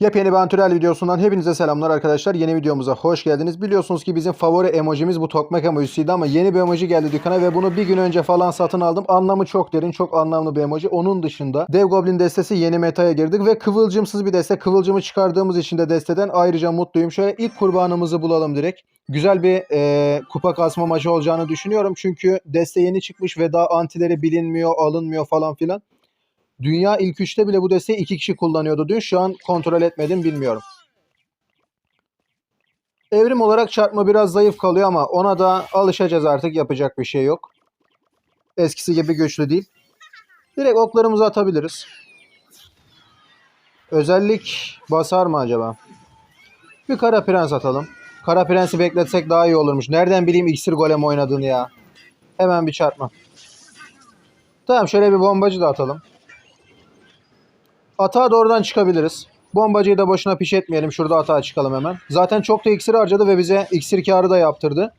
Yepyeni bir antürel videosundan hepinize selamlar arkadaşlar. Yeni videomuza hoş geldiniz. Biliyorsunuz ki bizim favori emojimiz bu tokmak emojisiydi ama yeni bir emoji geldi dükkana ve bunu bir gün önce falan satın aldım. Anlamı çok derin, çok anlamlı bir emoji. Onun dışında Dev Goblin destesi yeni metaya girdik ve kıvılcımsız bir deste. Kıvılcımı çıkardığımız için de desteden ayrıca mutluyum. Şöyle ilk kurbanımızı bulalım direkt. Güzel bir e, kupa kasma maçı olacağını düşünüyorum. Çünkü deste yeni çıkmış ve daha antileri bilinmiyor, alınmıyor falan filan. Dünya ilk üçte bile bu desteği iki kişi kullanıyordu dün. Şu an kontrol etmedim bilmiyorum. Evrim olarak çarpma biraz zayıf kalıyor ama ona da alışacağız artık yapacak bir şey yok. Eskisi gibi güçlü değil. Direkt oklarımızı atabiliriz. Özellik basar mı acaba? Bir kara prens atalım. Kara prensi bekletsek daha iyi olurmuş. Nereden bileyim iksir golem oynadığını ya. Hemen bir çarpma. Tamam şöyle bir bombacı da atalım. Atağa doğrudan çıkabiliriz. Bombacıyı da boşuna piş etmeyelim. Şurada atağa çıkalım hemen. Zaten çok da iksir harcadı ve bize iksir karı da yaptırdı.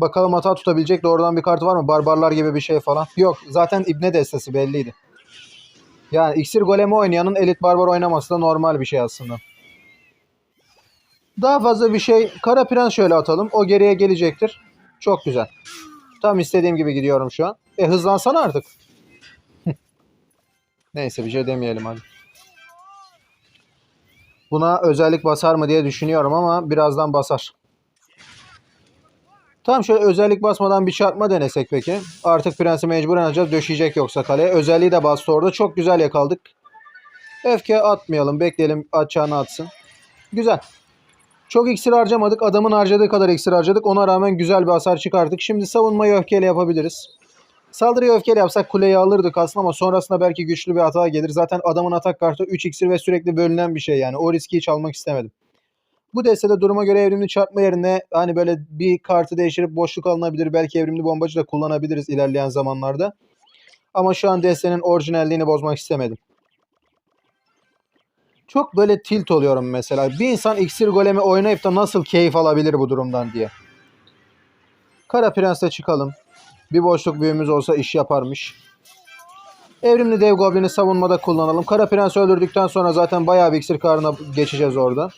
Bakalım hata tutabilecek doğrudan bir kartı var mı? Barbarlar gibi bir şey falan. Yok. Zaten İbne destesi belliydi. Yani iksir golemi oynayanın elit barbar oynaması da normal bir şey aslında. Daha fazla bir şey. Kara prens şöyle atalım. O geriye gelecektir. Çok güzel. Tam istediğim gibi gidiyorum şu an. E hızlansana artık. Neyse bir şey demeyelim hadi. Buna özellik basar mı diye düşünüyorum ama birazdan basar. Tamam şöyle özellik basmadan bir çarpma denesek peki. Artık prensi mecburen alacağız. Döşeyecek yoksa kaleye. Özelliği de bastı orada. Çok güzel yakaladık. Öfke atmayalım. Bekleyelim atacağını atsın. Güzel. Çok iksir harcamadık. Adamın harcadığı kadar iksir harcadık. Ona rağmen güzel bir hasar çıkarttık. Şimdi savunmayı öfkeyle yapabiliriz. Saldırıyı öfkeyle yapsak kuleyi alırdık aslında ama sonrasında belki güçlü bir hata gelir. Zaten adamın atak kartı 3 iksir ve sürekli bölünen bir şey yani. O riski hiç almak istemedim. Bu destede duruma göre evrimli çarpma yerine hani böyle bir kartı değiştirip boşluk alınabilir. Belki evrimli bombacı da kullanabiliriz ilerleyen zamanlarda. Ama şu an destenin orijinalliğini bozmak istemedim. Çok böyle tilt oluyorum mesela. Bir insan iksir golemi oynayıp da nasıl keyif alabilir bu durumdan diye. Kara Prens'e çıkalım. Bir boşluk büyümüz olsa iş yaparmış. Evrimli dev goblini savunmada kullanalım. Kara Prens öldürdükten sonra zaten bayağı bir iksir karına geçeceğiz orada.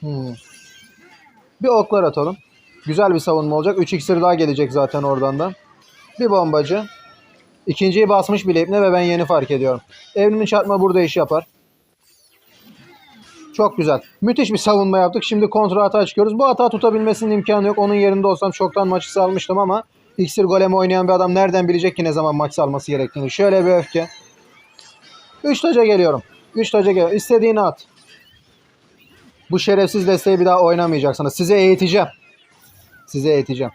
Hmm. Bir oklar atalım. Güzel bir savunma olacak. 3 iksir daha gelecek zaten oradan da. Bir bombacı. İkinciyi basmış bile ipne ve ben yeni fark ediyorum. Evrimli çarpma burada iş yapar. Çok güzel. Müthiş bir savunma yaptık. Şimdi kontra hata çıkıyoruz. Bu hata tutabilmesinin imkanı yok. Onun yerinde olsam çoktan maçı salmıştım ama İksir golemi oynayan bir adam nereden bilecek ki ne zaman maç salması gerektiğini. Şöyle bir öfke. 3 taca geliyorum. 3 taca geliyorum. İstediğini at. Bu şerefsiz desteği bir daha oynamayacaksınız. Size eğiteceğim. Size eğiteceğim.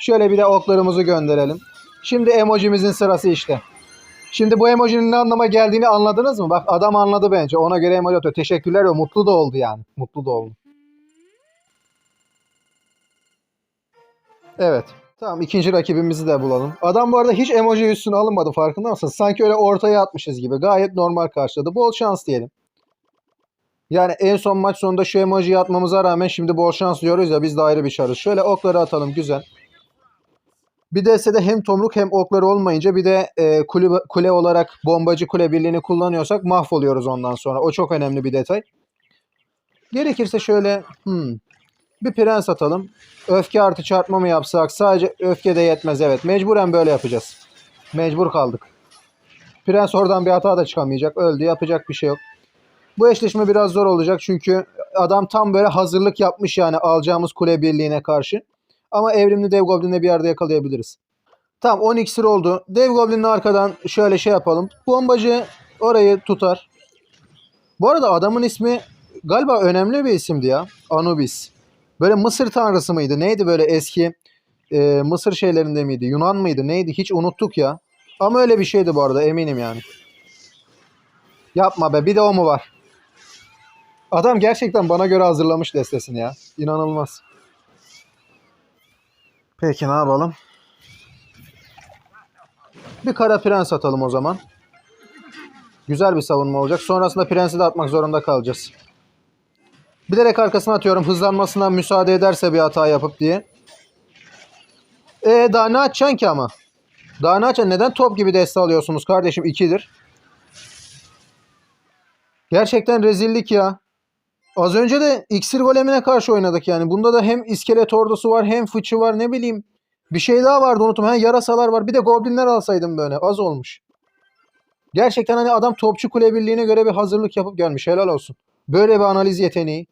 Şöyle bir de oklarımızı gönderelim. Şimdi emojimizin sırası işte. Şimdi bu emojinin ne anlama geldiğini anladınız mı? Bak adam anladı bence. Ona göre emoji atıyor. Teşekkürler ve mutlu da oldu yani. Mutlu da oldu. Evet. Tamam ikinci rakibimizi de bulalım. Adam bu arada hiç emoji üstüne alınmadı farkında mısın? Sanki öyle ortaya atmışız gibi. Gayet normal karşıladı. Bol şans diyelim. Yani en son maç sonunda şu emojiyi atmamıza rağmen şimdi bol şans diyoruz ya biz de ayrı bir çarız. Şöyle okları atalım güzel. Bir destede hem tomruk hem okları olmayınca bir de e, kule, kule olarak bombacı kule birliğini kullanıyorsak mahvoluyoruz ondan sonra. O çok önemli bir detay. Gerekirse şöyle hmm, bir prens atalım. Öfke artı çarpma mı yapsak? Sadece öfke de yetmez evet. Mecburen böyle yapacağız. Mecbur kaldık. Prens oradan bir hata da çıkamayacak. Öldü. Yapacak bir şey yok. Bu eşleşme biraz zor olacak çünkü adam tam böyle hazırlık yapmış yani alacağımız kule birliğine karşı. Ama evrimli dev goblinle bir yerde yakalayabiliriz. Tamam 10 iksir oldu. Dev goblinle arkadan şöyle şey yapalım. Bombacı orayı tutar. Bu arada adamın ismi galiba önemli bir isimdi ya. Anubis. Böyle Mısır tanrısı mıydı? Neydi böyle eski e, Mısır şeylerinde miydi? Yunan mıydı? Neydi? Hiç unuttuk ya. Ama öyle bir şeydi bu arada eminim yani. Yapma be bir de o mu var? Adam gerçekten bana göre hazırlamış destesini ya. İnanılmaz. Peki ne yapalım? Bir kara prens atalım o zaman. Güzel bir savunma olacak. Sonrasında prensi de atmak zorunda kalacağız. Bilerek arkasına atıyorum. Hızlanmasına müsaade ederse bir hata yapıp diye. E daha ne atacaksın ki ama? Daha ne atacaksın? Neden top gibi deste alıyorsunuz kardeşim? 2'dir. Gerçekten rezillik ya. Az önce de iksir golemine karşı oynadık yani. Bunda da hem iskelet ordusu var hem fıçı var ne bileyim. Bir şey daha vardı unuttum. Ha, yarasalar var. Bir de goblinler alsaydım böyle. Az olmuş. Gerçekten hani adam topçu kule birliğine göre bir hazırlık yapıp gelmiş. Helal olsun. Böyle bir analiz yeteneği.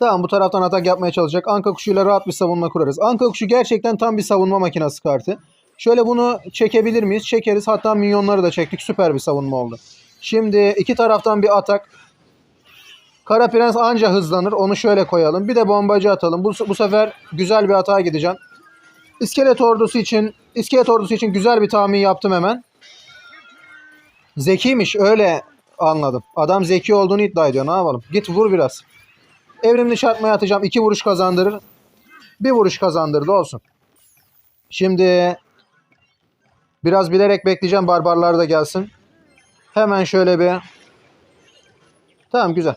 Tamam bu taraftan atak yapmaya çalışacak. Anka kuşuyla rahat bir savunma kurarız. Anka kuşu gerçekten tam bir savunma makinesi kartı. Şöyle bunu çekebilir miyiz? Çekeriz. Hatta minyonları da çektik. Süper bir savunma oldu. Şimdi iki taraftan bir atak. Kara Prens anca hızlanır. Onu şöyle koyalım. Bir de bombacı atalım. Bu, bu sefer güzel bir atağa gideceğim. İskelet ordusu için iskelet ordusu için güzel bir tahmin yaptım hemen. Zekiymiş öyle anladım. Adam zeki olduğunu iddia ediyor. Ne yapalım? Git vur biraz. Evrimli çarpmaya atacağım. İki vuruş kazandırır. Bir vuruş kazandırdı olsun. Şimdi biraz bilerek bekleyeceğim barbarlar da gelsin. Hemen şöyle bir Tamam güzel.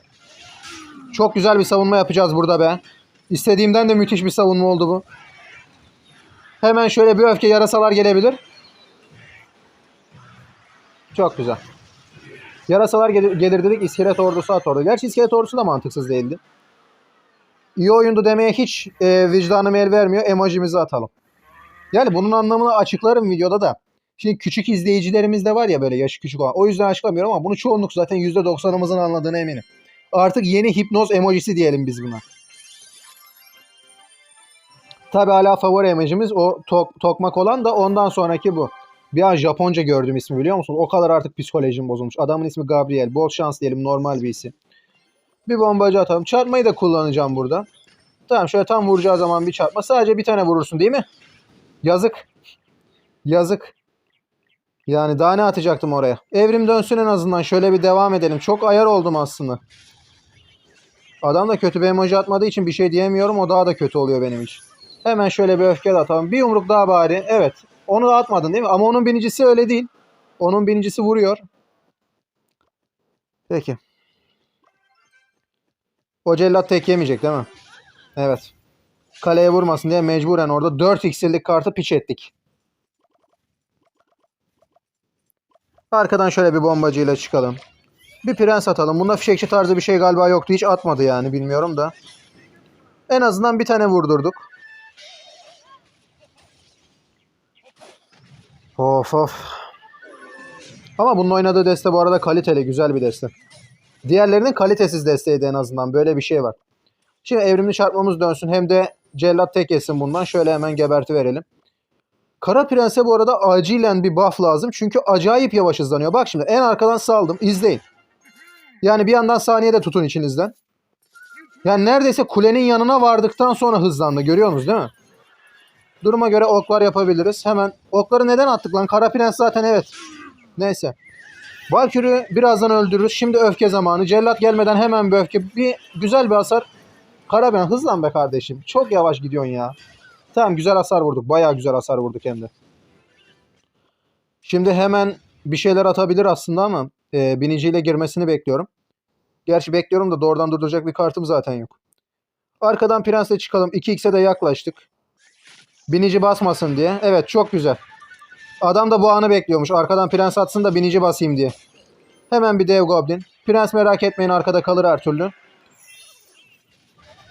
Çok güzel bir savunma yapacağız burada be. İstediğimden de müthiş bir savunma oldu bu. Hemen şöyle bir öfke yarasalar gelebilir. Çok güzel. Yarasalar gelir, gelir dedik iskelet ordusu at ordu. Gerçi iskelet ordusu da mantıksız değildi. İyi oyundu demeye hiç e, vicdanım el vermiyor. Emojimizi atalım. Yani bunun anlamını açıklarım videoda da. Şimdi küçük izleyicilerimiz de var ya böyle yaşı küçük olan. O yüzden açıklamıyorum ama bunu çoğunluk zaten %90'ımızın anladığına eminim. Artık yeni hipnoz emojisi diyelim biz buna. Tabi hala favori emojimiz o tok, tokmak olan da ondan sonraki bu. Bir an Japonca gördüm ismi biliyor musun? O kadar artık psikolojim bozulmuş. Adamın ismi Gabriel. Bol şans diyelim normal bir isim. Bir bombacı atalım. Çarpmayı da kullanacağım burada. Tamam şöyle tam vuracağı zaman bir çarpma. Sadece bir tane vurursun değil mi? Yazık. Yazık. Yani daha ne atacaktım oraya? Evrim dönsün en azından. Şöyle bir devam edelim. Çok ayar oldum aslında. Adam da kötü bir emoji atmadığı için bir şey diyemiyorum. O daha da kötü oluyor benim için. Hemen şöyle bir öfke de atalım. Bir yumruk daha bari. Evet. Onu da atmadın değil mi? Ama onun binicisi öyle değil. Onun binicisi vuruyor. Peki. O cellat tek yemeyecek değil mi? Evet. Kaleye vurmasın diye mecburen orada 4 iksirlik kartı piç ettik. Arkadan şöyle bir bombacıyla çıkalım. Bir prens atalım. Bunda fişekçi tarzı bir şey galiba yoktu. Hiç atmadı yani bilmiyorum da. En azından bir tane vurdurduk. Of of. Ama bunun oynadığı deste bu arada kaliteli. Güzel bir deste. Diğerlerinin kalitesiz desteğiydi en azından. Böyle bir şey var. Şimdi evrimli çarpmamız dönsün. Hem de cellat tek yesin bundan. Şöyle hemen geberti verelim. Kara Prens'e bu arada acilen bir buff lazım. Çünkü acayip yavaş hızlanıyor. Bak şimdi en arkadan saldım. İzleyin. Yani bir yandan saniyede tutun içinizden. Yani neredeyse kulenin yanına vardıktan sonra hızlandı. Görüyorsunuz değil mi? Duruma göre oklar yapabiliriz. Hemen okları neden attık lan? Kara Prens zaten evet. Neyse. Valkür'ü birazdan öldürürüz. Şimdi öfke zamanı. Cellat gelmeden hemen bir öfke. Bir güzel bir hasar. Kara Prens hızlan be kardeşim. Çok yavaş gidiyorsun ya. Tamam güzel hasar vurduk. Bayağı güzel hasar vurduk hem de. Şimdi hemen bir şeyler atabilir aslında ama e, biniciyle girmesini bekliyorum. Gerçi bekliyorum da doğrudan durduracak bir kartım zaten yok. Arkadan prensle çıkalım. 2x'e de yaklaştık. Binici basmasın diye. Evet çok güzel. Adam da bu anı bekliyormuş. Arkadan prens atsın da binici basayım diye. Hemen bir dev goblin. Prens merak etmeyin arkada kalır her türlü.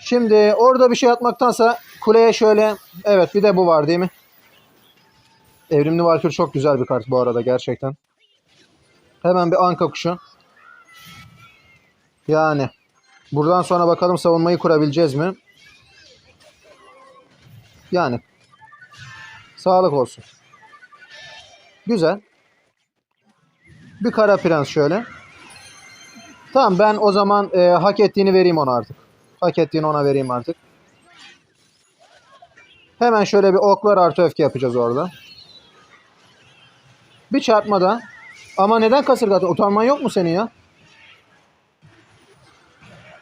Şimdi orada bir şey atmaktansa kuleye şöyle evet bir de bu var değil mi? Evrimli Valkür çok güzel bir kart bu arada gerçekten. Hemen bir anka kuşu. Yani buradan sonra bakalım savunmayı kurabileceğiz mi? Yani sağlık olsun. Güzel. Bir kara prens şöyle. Tamam ben o zaman e, hak ettiğini vereyim ona artık. Hak ettiğini ona vereyim artık. Hemen şöyle bir oklar artı öfke yapacağız orada. Bir çarpmada. Ama neden kasırgatın? Utanman yok mu senin ya?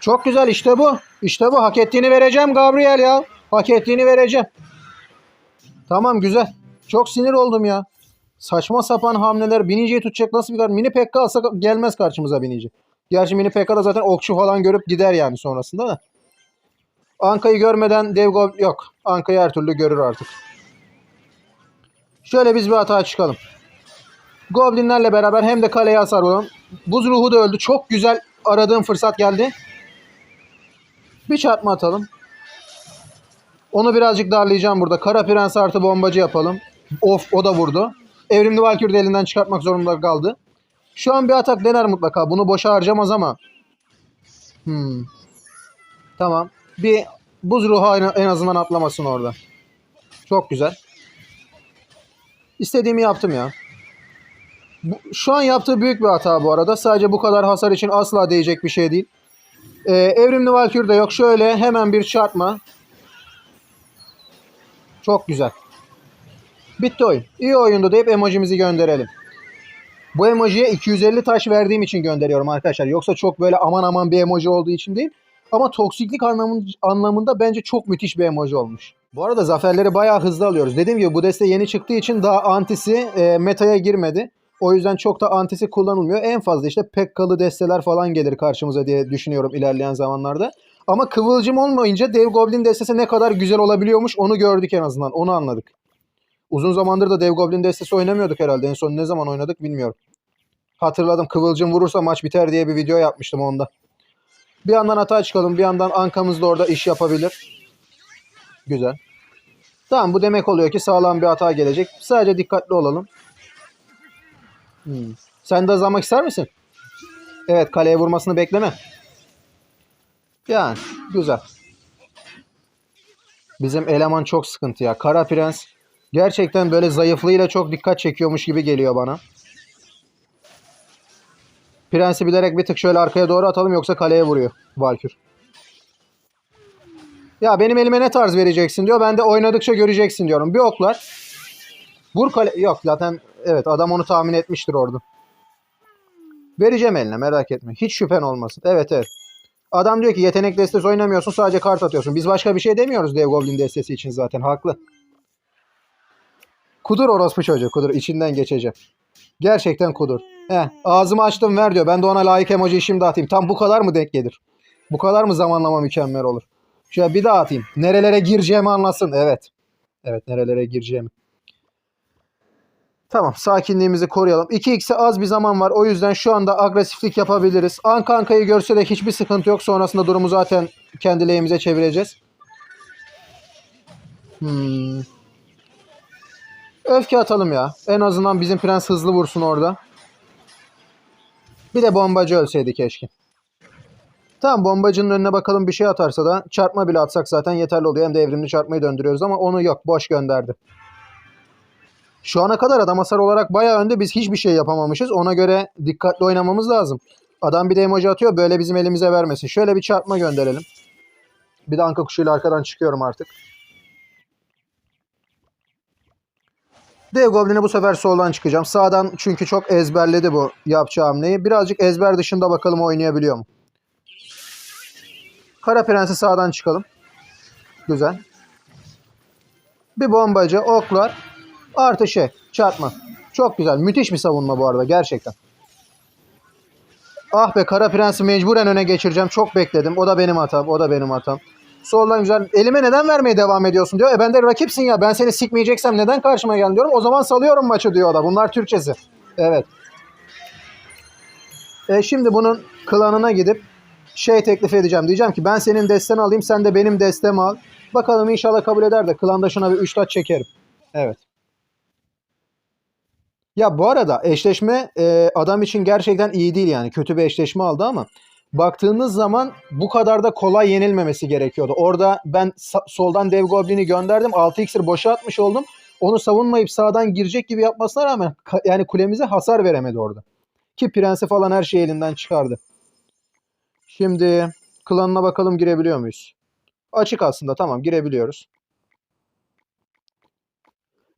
Çok güzel işte bu. İşte bu. Hak ettiğini vereceğim Gabriel ya. Hak ettiğini vereceğim. Tamam güzel. Çok sinir oldum ya. Saçma sapan hamleler. Biniciyi tutacak nasıl bir kart? Mini Pekka alsa gelmez karşımıza Binici. Gerçi Mini Pekka da zaten okçu falan görüp gider yani sonrasında da. Anka'yı görmeden dev gol yok. Anka'yı her türlü görür artık. Şöyle biz bir hata çıkalım. Goblinlerle beraber hem de kaleye hasar vuralım. Buz ruhu da öldü. Çok güzel aradığım fırsat geldi. Bir çarpma atalım. Onu birazcık darlayacağım burada. Kara Prens artı bombacı yapalım. Of o da vurdu. Evrimli Valkyrie de elinden çıkartmak zorunda kaldı. Şu an bir atak dener mutlaka. Bunu boşa harcamaz ama. Hmm. Tamam. Bir buz ruhu en- azından atlamasın orada. Çok güzel. İstediğimi yaptım ya. Bu, şu an yaptığı büyük bir hata bu arada. Sadece bu kadar hasar için asla değecek bir şey değil. Ee, evrimli Valkyrie de yok. Şöyle hemen bir çarpma. Çok güzel. Bitti oyun. İyi oyundu deyip emojimizi gönderelim. Bu emojiye 250 taş verdiğim için gönderiyorum arkadaşlar. Yoksa çok böyle aman aman bir emoji olduğu için değil. Ama toksiklik anlamın- anlamında bence çok müthiş bir emoji olmuş. Bu arada zaferleri bayağı hızlı alıyoruz. Dediğim gibi bu deste yeni çıktığı için daha antisi e, metaya girmedi. O yüzden çok da antisi kullanılmıyor. En fazla işte pekkalı desteler falan gelir karşımıza diye düşünüyorum ilerleyen zamanlarda. Ama kıvılcım olmayınca Dev Goblin destesi ne kadar güzel olabiliyormuş onu gördük en azından. Onu anladık. Uzun zamandır da Dev Goblin destesi oynamıyorduk herhalde. En son ne zaman oynadık bilmiyorum. Hatırladım. Kıvılcım vurursa maç biter diye bir video yapmıştım onda. Bir yandan hata çıkalım. Bir yandan Ankamız da orada iş yapabilir. Güzel. Tamam bu demek oluyor ki sağlam bir hata gelecek. Sadece dikkatli olalım. Hmm. Sen de hızlanmak ister misin? Evet kaleye vurmasını bekleme. Yani güzel. Bizim eleman çok sıkıntı ya. Kara Prens gerçekten böyle zayıflığıyla çok dikkat çekiyormuş gibi geliyor bana. Prensi bilerek bir tık şöyle arkaya doğru atalım yoksa kaleye vuruyor Valkür. Ya benim elime ne tarz vereceksin diyor. Ben de oynadıkça göreceksin diyorum. Bir oklar. Vur kale... Yok zaten evet adam onu tahmin etmiştir orada. Vereceğim eline merak etme. Hiç şüphen olmasın. Evet evet. Adam diyor ki yetenek destesi oynamıyorsun sadece kart atıyorsun. Biz başka bir şey demiyoruz Dev Goblin destesi için zaten. Haklı. Kudur orospu çocuğu kudur. içinden geçeceğim. Gerçekten kudur. Heh, ağzımı açtım ver diyor. Ben de ona layık emoji şimdi atayım. Tam bu kadar mı denk gelir? Bu kadar mı zamanlama mükemmel olur? Şöyle bir daha atayım. Nerelere gireceğimi anlasın. Evet. Evet nerelere gireceğimi. Tamam sakinliğimizi koruyalım. 2x'e az bir zaman var. O yüzden şu anda agresiflik yapabiliriz. Anka Anka'yı görse de hiçbir sıkıntı yok. Sonrasında durumu zaten kendi lehimize çevireceğiz. Hmm. Öfke atalım ya. En azından bizim prens hızlı vursun orada. Bir de bombacı ölseydi keşke. Tamam bombacının önüne bakalım bir şey atarsa da çarpma bile atsak zaten yeterli oluyor. Hem de evrimli çarpmayı döndürüyoruz ama onu yok. Boş gönderdi. Şu ana kadar adam hasar olarak bayağı önde. Biz hiçbir şey yapamamışız. Ona göre dikkatli oynamamız lazım. Adam bir de emoji atıyor. Böyle bizim elimize vermesin. Şöyle bir çarpma gönderelim. Bir de anka kuşuyla arkadan çıkıyorum artık. Dev Goblin'e bu sefer soldan çıkacağım. Sağdan çünkü çok ezberledi bu yapacağı hamleyi. Birazcık ezber dışında bakalım oynayabiliyor mu? Kara Prens'i sağdan çıkalım. Güzel. Bir bombacı, oklar. Artı şey, çarpma. Çok güzel. Müthiş bir savunma bu arada gerçekten. Ah be Kara Prens'i mecburen öne geçireceğim. Çok bekledim. O da benim hatam. O da benim hatam. Soldan güzel. Elime neden vermeye devam ediyorsun diyor. E ben de rakipsin ya. Ben seni sikmeyeceksem neden karşıma geldin diyorum. O zaman salıyorum maçı diyor o da. Bunlar Türkçesi. Evet. E şimdi bunun klanına gidip şey teklif edeceğim. Diyeceğim ki ben senin desteni alayım. Sen de benim destemi al. Bakalım inşallah kabul eder de klandaşına bir 3 taç çekerim. Evet. Ya bu arada eşleşme e, adam için gerçekten iyi değil yani. Kötü bir eşleşme aldı ama baktığınız zaman bu kadar da kolay yenilmemesi gerekiyordu. Orada ben soldan Dev Goblin'i gönderdim. 6 iksir boşa atmış oldum. Onu savunmayıp sağdan girecek gibi yapmasına rağmen yani kulemize hasar veremedi orada. Ki prensi falan her şeyi elinden çıkardı. Şimdi klanına bakalım girebiliyor muyuz? Açık aslında tamam girebiliyoruz.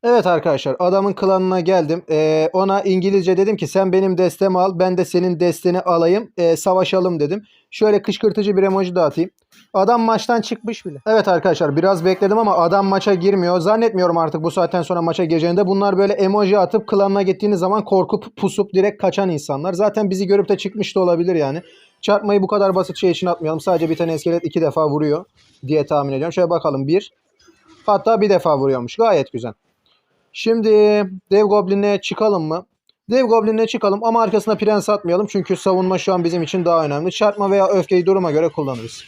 Evet arkadaşlar adamın klanına geldim. Ee, ona İngilizce dedim ki sen benim destemi al ben de senin desteni alayım Ee, savaşalım dedim. Şöyle kışkırtıcı bir emoji dağıtayım. Adam maçtan çıkmış bile. Evet arkadaşlar biraz bekledim ama adam maça girmiyor. Zannetmiyorum artık bu saatten sonra maça gireceğini. Bunlar böyle emoji atıp klanına gittiğiniz zaman korkup pusup direkt kaçan insanlar. Zaten bizi görüp de çıkmış da olabilir yani. Çarpmayı bu kadar basit şey için atmayalım. Sadece bir tane iskelet iki defa vuruyor diye tahmin ediyorum. Şöyle bakalım bir. Hatta bir defa vuruyormuş. Gayet güzel. Şimdi Dev Goblin'e çıkalım mı? Dev Goblin'e çıkalım ama arkasına prens atmayalım. Çünkü savunma şu an bizim için daha önemli. Çarpma veya öfkeyi duruma göre kullanırız.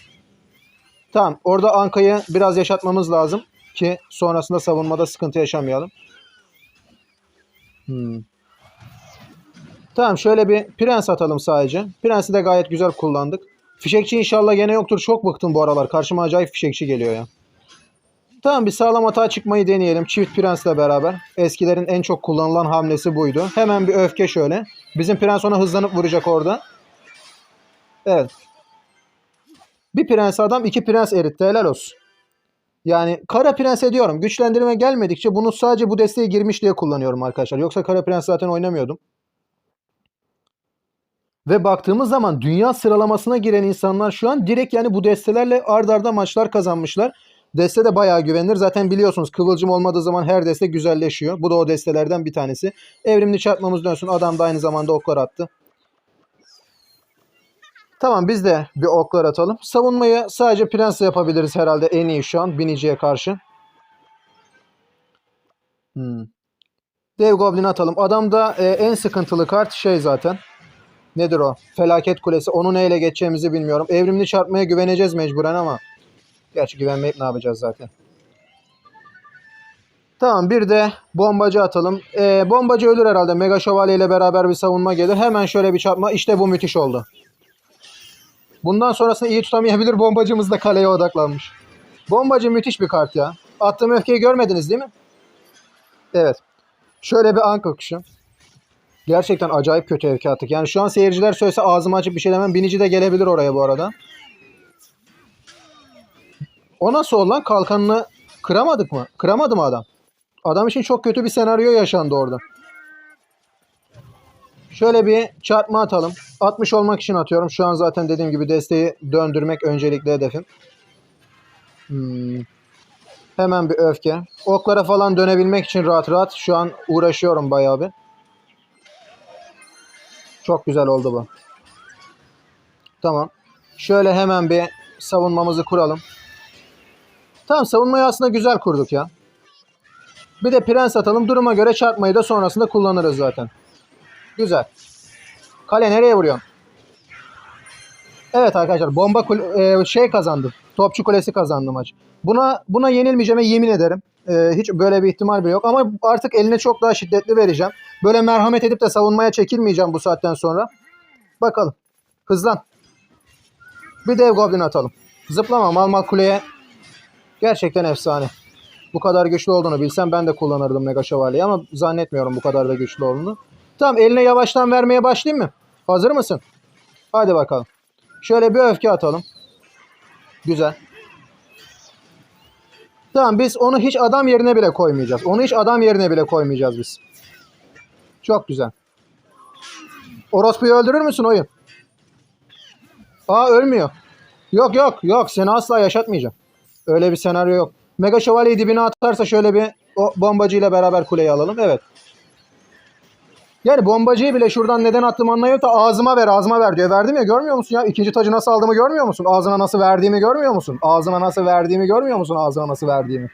Tamam. Orada Anka'yı biraz yaşatmamız lazım. Ki sonrasında savunmada sıkıntı yaşamayalım. Hmm. Tamam şöyle bir prens atalım sadece. Prensi de gayet güzel kullandık. Fişekçi inşallah gene yoktur. Çok bıktım bu aralar. Karşıma acayip fişekçi geliyor ya. Tamam bir sağlam hata çıkmayı deneyelim. Çift prensle beraber. Eskilerin en çok kullanılan hamlesi buydu. Hemen bir öfke şöyle. Bizim prens ona hızlanıp vuracak orada. Evet. Bir prens adam iki prens eritti. Helal olsun. Yani kara prens ediyorum. Güçlendirme gelmedikçe bunu sadece bu desteğe girmiş diye kullanıyorum arkadaşlar. Yoksa kara prens zaten oynamıyordum. Ve baktığımız zaman dünya sıralamasına giren insanlar şu an direkt yani bu destelerle ard arda maçlar kazanmışlar. Deste de bayağı güvenilir. Zaten biliyorsunuz kıvılcım olmadığı zaman her deste güzelleşiyor. Bu da o destelerden bir tanesi. Evrimli çarpmamız dönsün. Adam da aynı zamanda oklar attı. Tamam biz de bir oklar atalım. Savunmayı sadece prensle yapabiliriz herhalde en iyi şu an biniciye karşı. Hmm. Dev Goblin atalım. Adamda e, en sıkıntılı kart şey zaten. Nedir o? Felaket Kulesi. Onu neyle geçeceğimizi bilmiyorum. Evrimli çarpmaya güveneceğiz mecburen ama. Gerçi güvenmeyip ne yapacağız zaten. Tamam bir de bombacı atalım. Ee, bombacı ölür herhalde. Mega Şövalye ile beraber bir savunma gelir. Hemen şöyle bir çarpma. İşte bu müthiş oldu. Bundan sonrasını iyi tutamayabilir. Bombacımız da kaleye odaklanmış. Bombacı müthiş bir kart ya. Attığım öfkeyi görmediniz değil mi? Evet. Şöyle bir anka kuşu. Gerçekten acayip kötü öfke attık. Yani şu an seyirciler söylese ağzımı açıp bir şey demem. Binici de gelebilir oraya bu arada. O nasıl oldu lan? Kalkanını kıramadık mı? Kıramadı mı adam? Adam için çok kötü bir senaryo yaşandı orada. Şöyle bir çarpma atalım. 60 olmak için atıyorum. Şu an zaten dediğim gibi desteği döndürmek öncelikli hedefim. Hmm. Hemen bir öfke. Oklara falan dönebilmek için rahat rahat şu an uğraşıyorum bayağı bir. Çok güzel oldu bu. Tamam. Şöyle hemen bir savunmamızı kuralım. Tamam savunmayı aslında güzel kurduk ya. Bir de prens atalım. Duruma göre çarpmayı da sonrasında kullanırız zaten. Güzel. Kale nereye vuruyorsun? Evet arkadaşlar bomba e, şey kazandı. Topçu kulesi kazandı maç. Buna buna yenilmeyeceğime yemin ederim. E, hiç böyle bir ihtimal bile yok ama artık eline çok daha şiddetli vereceğim. Böyle merhamet edip de savunmaya çekilmeyeceğim bu saatten sonra. Bakalım. Hızlan. Bir dev goblin atalım. Zıplama mal mal kuleye. Gerçekten efsane. Bu kadar güçlü olduğunu bilsem ben de kullanırdım Mega Şövalye'yi ama zannetmiyorum bu kadar da güçlü olduğunu. Tamam eline yavaştan vermeye başlayayım mı? Hazır mısın? Hadi bakalım. Şöyle bir öfke atalım. Güzel. Tamam biz onu hiç adam yerine bile koymayacağız. Onu hiç adam yerine bile koymayacağız biz. Çok güzel. Orospu'yu öldürür müsün oyun? Aa ölmüyor. Yok yok yok seni asla yaşatmayacağım. Öyle bir senaryo yok. Mega Şövalye'yi dibine atarsa şöyle bir o bombacıyla beraber kuleyi alalım. Evet. Yani bombacıyı bile şuradan neden attım anlayıyor da ağzıma ver ağzıma ver diyor. Verdim ya görmüyor musun ya? İkinci tacı nasıl aldığımı görmüyor musun? Ağzına nasıl verdiğimi görmüyor musun? Ağzına nasıl verdiğimi görmüyor musun? Ağzına nasıl verdiğimi.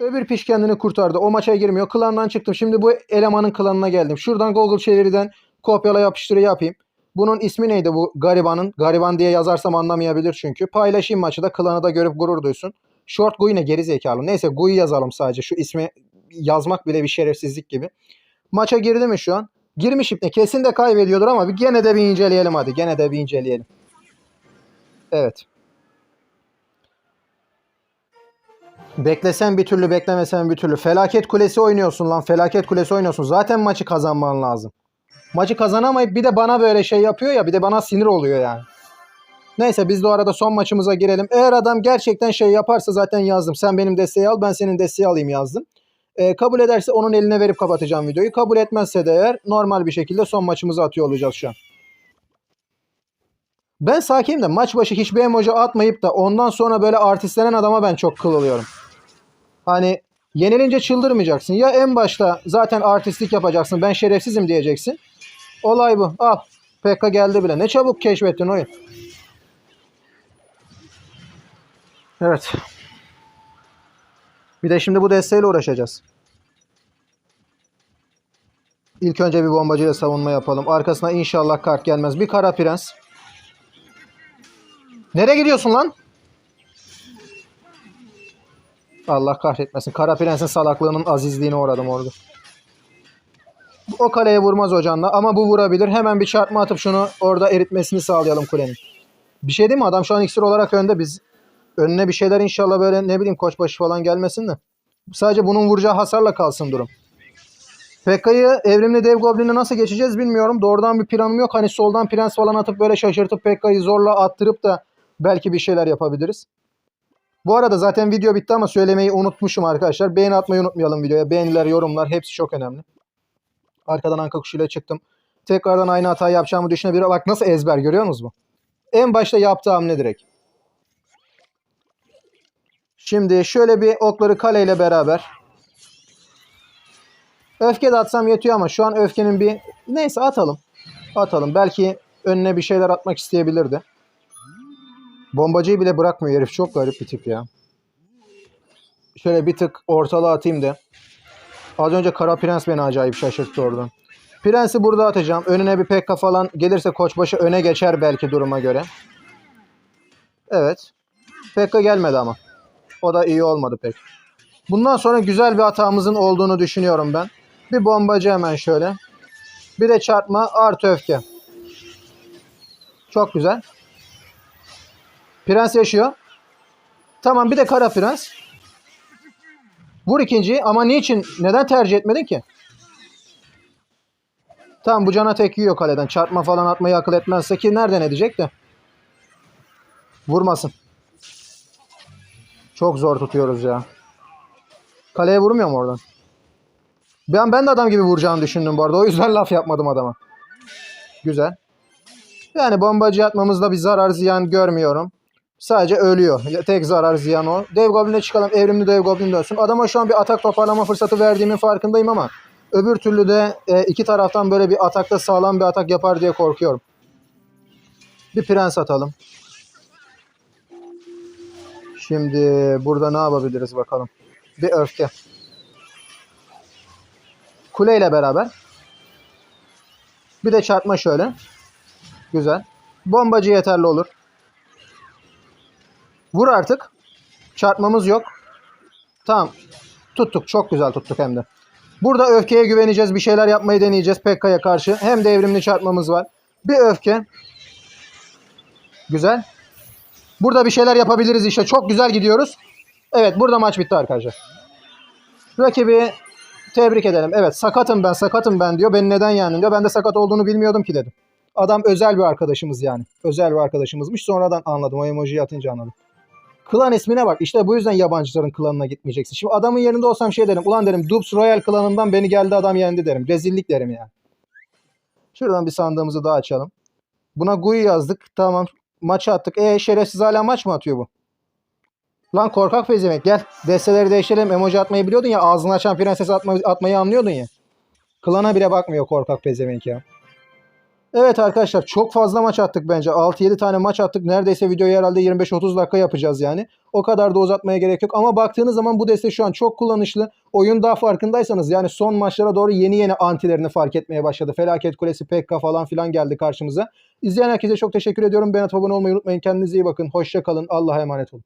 Öbür piş kendini kurtardı. O maça girmiyor. Klandan çıktım. Şimdi bu elemanın klanına geldim. Şuradan Google çeviriden kopyala yapıştır yapayım. Bunun ismi neydi bu garibanın? Gariban diye yazarsam anlamayabilir çünkü. Paylaşayım maçı da klanı da görüp gurur duysun. Short Gui ne geri zekalı. Neyse Gui yazalım sadece. Şu ismi yazmak bile bir şerefsizlik gibi. Maça girdi mi şu an? Girmiş ipne. Kesin de kaybediyordur ama bir gene de bir inceleyelim hadi. Gene de bir inceleyelim. Evet. Beklesen bir türlü beklemesen bir türlü. Felaket kulesi oynuyorsun lan. Felaket kulesi oynuyorsun. Zaten maçı kazanman lazım. Maçı kazanamayıp bir de bana böyle şey yapıyor ya. Bir de bana sinir oluyor yani. Neyse biz de o arada son maçımıza girelim. Eğer adam gerçekten şey yaparsa zaten yazdım. Sen benim desteği al ben senin desteği alayım yazdım. Ee, kabul ederse onun eline verip kapatacağım videoyu. Kabul etmezse de eğer normal bir şekilde son maçımızı atıyor olacağız şu an. Ben sakinim de maç başı hiçbir emoji atmayıp da ondan sonra böyle artistlenen adama ben çok kıl oluyorum. Hani yenilince çıldırmayacaksın. Ya en başta zaten artistlik yapacaksın. Ben şerefsizim diyeceksin. Olay bu. Al. PK geldi bile. Ne çabuk keşfettin oyun. Evet. Bir de şimdi bu desteğiyle uğraşacağız. İlk önce bir bombacıyla savunma yapalım. Arkasına inşallah kart gelmez. Bir kara prens. Nereye gidiyorsun lan? Allah kahretmesin. Kara prensin salaklığının azizliğine uğradım orada. O kaleye vurmaz hocanla ama bu vurabilir. Hemen bir çarpma atıp şunu orada eritmesini sağlayalım kulenin. Bir şey değil mi? Adam şu an iksir olarak önde. Biz önüne bir şeyler inşallah böyle ne bileyim koçbaşı falan gelmesin de. Sadece bunun vuracağı hasarla kalsın durum. Pekka'yı evrimli dev goblin'e nasıl geçeceğiz bilmiyorum. Doğrudan bir planım yok. Hani soldan prens falan atıp böyle şaşırtıp Pekka'yı zorla attırıp da belki bir şeyler yapabiliriz. Bu arada zaten video bitti ama söylemeyi unutmuşum arkadaşlar. Beğeni atmayı unutmayalım videoya. Beğeniler, yorumlar hepsi çok önemli. Arkadan anka kuşuyla çıktım. Tekrardan aynı hatayı yapacağımı düşünebilir. Bak nasıl ezber görüyor musunuz bu? En başta yaptığı hamle direkt. Şimdi şöyle bir okları kaleyle beraber. Öfke de atsam yetiyor ama şu an öfkenin bir... Neyse atalım. Atalım. Belki önüne bir şeyler atmak isteyebilirdi. Bombacıyı bile bırakmıyor herif. Çok garip bir tip ya. Şöyle bir tık ortalığa atayım da. Az önce Kara Prens beni acayip şaşırttı oradan. Prens'i burada atacağım. Önüne bir pekka falan gelirse koçbaşı öne geçer belki duruma göre. Evet. Pekka gelmedi ama. O da iyi olmadı pek. Bundan sonra güzel bir hatamızın olduğunu düşünüyorum ben. Bir bombacı hemen şöyle. Bir de çarpma artı öfke. Çok güzel. Prens yaşıyor. Tamam bir de kara prens. Vur ikinciyi ama niçin? Neden tercih etmedin ki? Tamam bu cana tek yiyor kaleden. Çarpma falan atmayı akıl etmezse ki nereden edecek de. Vurmasın. Çok zor tutuyoruz ya. Kaleye vurmuyor mu oradan? Ben, ben de adam gibi vuracağını düşündüm bu arada. O yüzden laf yapmadım adama. Güzel. Yani bombacı atmamızda bir zarar ziyan görmüyorum. Sadece ölüyor. Tek zarar ziyan o. Dev Goblin'e çıkalım. Evrimli Dev Goblin dönsün. Adama şu an bir atak toparlama fırsatı verdiğimin farkındayım ama öbür türlü de e, iki taraftan böyle bir atakta sağlam bir atak yapar diye korkuyorum. Bir prens atalım. Şimdi burada ne yapabiliriz bakalım. Bir öfke. Kule ile beraber. Bir de çarpma şöyle. Güzel. Bombacı yeterli olur. Vur artık. Çarpmamız yok. Tamam. Tuttuk. Çok güzel tuttuk hem de. Burada öfkeye güveneceğiz. Bir şeyler yapmayı deneyeceğiz Pekka'ya karşı. Hem de evrimli çarpmamız var. Bir öfke. Güzel. Burada bir şeyler yapabiliriz işte. Çok güzel gidiyoruz. Evet burada maç bitti arkadaşlar. Rakibi tebrik edelim. Evet sakatım ben sakatım ben diyor. Beni neden yendin diyor. Ben de sakat olduğunu bilmiyordum ki dedim. Adam özel bir arkadaşımız yani. Özel bir arkadaşımızmış. Sonradan anladım. O emojiyi atınca anladım. Klan ismine bak. İşte bu yüzden yabancıların klanına gitmeyeceksin. Şimdi adamın yerinde olsam şey derim. Ulan derim Dupes Royal klanından beni geldi adam yendi derim. Rezillik derim yani. Şuradan bir sandığımızı daha açalım. Buna GUI yazdık. Tamam. Maça attık. E şerefsiz hala maç mı atıyor bu? Lan korkak pezevenk gel. Desteleri değiştirelim. Emoji atmayı biliyordun ya. Ağzını açan prenses atma, atmayı anlıyordun ya. Klana bile bakmıyor korkak pezevenk ya. Evet arkadaşlar çok fazla maç attık bence. 6-7 tane maç attık. Neredeyse videoyu herhalde 25-30 dakika yapacağız yani. O kadar da uzatmaya gerek yok. Ama baktığınız zaman bu deste şu an çok kullanışlı. Oyun daha farkındaysanız yani son maçlara doğru yeni yeni antilerini fark etmeye başladı. Felaket Kulesi, Pekka falan filan geldi karşımıza. İzleyen herkese çok teşekkür ediyorum. Beğenip abone olmayı unutmayın. Kendinize iyi bakın. Hoşça kalın. Allah'a emanet olun.